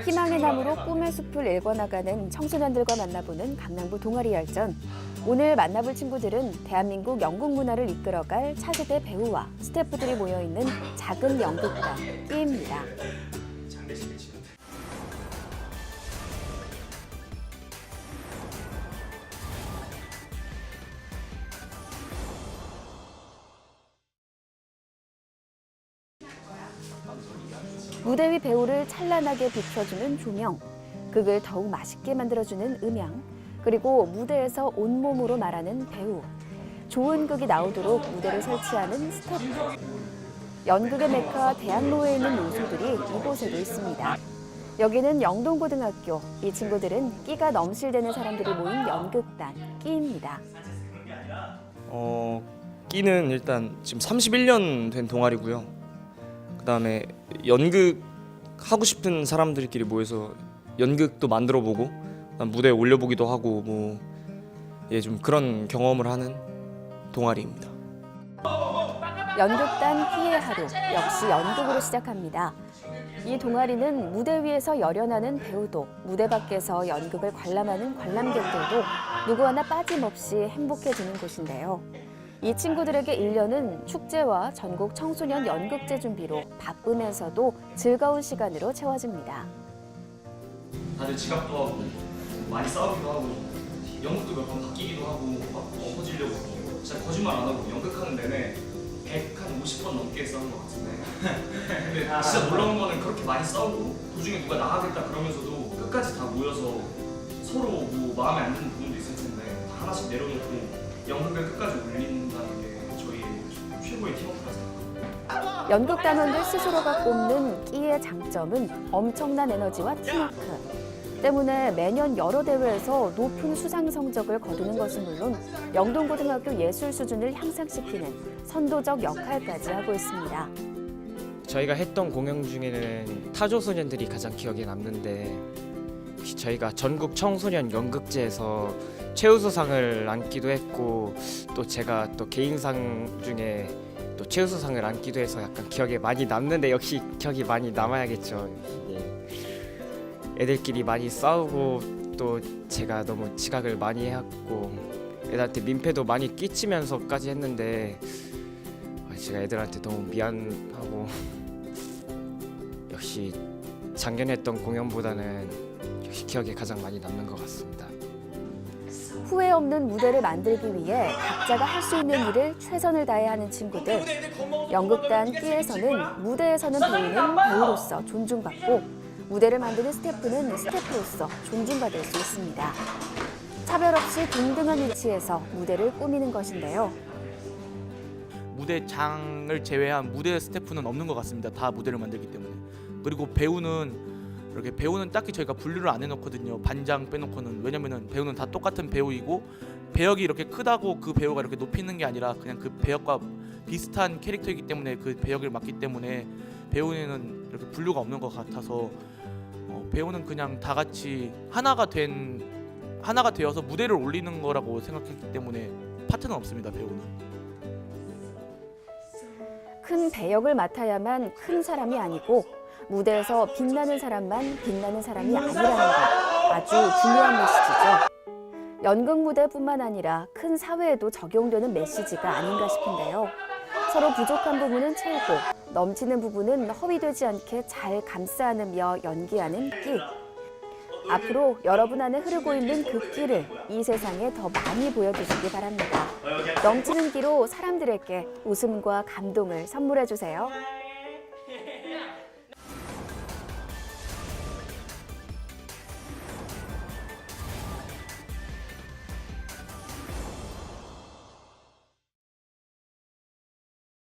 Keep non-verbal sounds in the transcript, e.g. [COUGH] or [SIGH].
희망의 나무로 꿈의 숲을 일궈나가는 청소년들과 만나보는 강남구 동아리 열전. 오늘 만나볼 친구들은 대한민국 연극 문화를 이끌어갈 차세대 배우와 스태프들이 모여있는 작은 연극단 끼입니다. 무대 위 배우를 찬란하게 비춰주는 조명, 극을 더욱 맛있게 만들어주는 음향, 그리고 무대에서 온몸으로 말하는 배우, 좋은 극이 나오도록 무대를 설치하는 스태프. 연극의 메카 대학로에 있는 요소들이 이곳에도 있습니다. 여기는 영동고등학교. 이 친구들은 끼가 넘실대는 사람들이 모인 연극단 끼입니다. 어, 끼는 일단 지금 31년 된 동아리고요. 그다음에 연극 하고 싶은 사람들끼리 모여서 연극도 만들어 보고 그다음 무대에 올려 보기도 하고 뭐 예, 좀 그런 경험을 하는 동아리입니다. 연극단 끼의 하루 역시 연극으로 시작합니다. 이 동아리는 무대 위에서 열연하는 배우도 무대 밖에서 연극을 관람하는 관람객들도 누구 하나 빠짐없이 행복해지는 곳인데요. 이 친구들에게 1년은 축제와 전국 청소년 연극제 준비로 바쁘면서도 즐거운 시간으로 채워집니다. 다들 지각도 하고 많이 싸우기도 하고 연극도 몇 번 바뀌기도 하고 막 엎어지려고 하고. 진짜 거짓말 안 하고 연극하는 내내 100한 50번 넘게 싸운 것 같은데. [LAUGHS] 근데 진짜 놀라운 거는 그렇게 많이 싸우고 도중에 누가 나가겠다 그러면서도 끝까지 다 모여서 서로 뭐 마음에 안 드는 부분도 있을 텐데 다 하나씩 내려놓고 연극을 끝까지 올린다는 게 저희 최고의 팀워크라 생각합니다 연극 단원들 스스로가 꼽는 끼의 장점은 엄청난 에너지와 팀워크. 때문에 매년 여러 대회에서 높은 수상 성적을 거두는 것은 물론 영동고등학교 예술 수준을 향상시키는 선도적 역할까지 하고 있습니다. 저희가 했던 공연 중에는 타조 소년들이 가장 기억에 남는데 저희가 전국 청소년 연극제에서 최우수상을 안기도 했고 또 제가 또 개인상 중에 또 최우수상을 안기도 해서 약간 기억에 많이 남는데 역시 기억이 많이 남아야겠죠. 예. 애들끼리 많이 싸우고 또 제가 너무 지각을 많이 해왔고 애들한테 민폐도 많이 끼치면서까지 했는데 아, 제가 애들한테 너무 미안하고 [LAUGHS] 역시 작년에 했던 공연보다는 기억에 가장 많이 남는 것 같습니다. 후회 없는 무대를 만들기 위해 각자가 할 수 있는 일을 최선을 다해야 하는 친구들. 연극단 끼에서는 무대에서는 배우는 배우로서 존중받고 무대를 만드는 스태프는 스태프로서 존중받을 수 있습니다. 차별 없이 동등한 위치에서 무대를 꾸미는 것인데요. 무대장을 제외한 무대 스태프는 없는 것 같습니다. 다 무대를 만들기 때문에. 그리고 배우는 이렇게 배우는 딱히 저희가 분류를 안 해놓거든요. 반장 빼놓고는 왜냐면은 배우는 다 똑같은 배우이고 배역이 이렇게 크다고 그 배우가 이렇게 높이는 게 아니라 그냥 그 배역과 비슷한 캐릭터이기 때문에 그 배역을 맡기 때문에 배우는 이렇게 분류가 없는 것 같아서 어, 배우는 그냥 다 같이 하나가 된 하나가 되어서 무대를 올리는 거라고 생각했기 때문에 파트는 없습니다. 배우는. 큰 배역을 맡아야만 큰 사람이 아니고 무대에서 빛나는 사람만 빛나는 사람이 아니라는 것 아주 중요한 메시지죠. 연극 무대뿐만 아니라 큰 사회에도 적용되는 메시지가 아닌가 싶은데요. 서로 부족한 부분은 채우고 넘치는 부분은 허위되지 않게 잘 감싸 안으며 연기하는 끼. 앞으로 여러분 안에 흐르고 있는 그 끼를 이 세상에 더 많이 보여주시기 바랍니다. 넘치는 끼로 사람들에게 웃음과 감동을 선물해 주세요.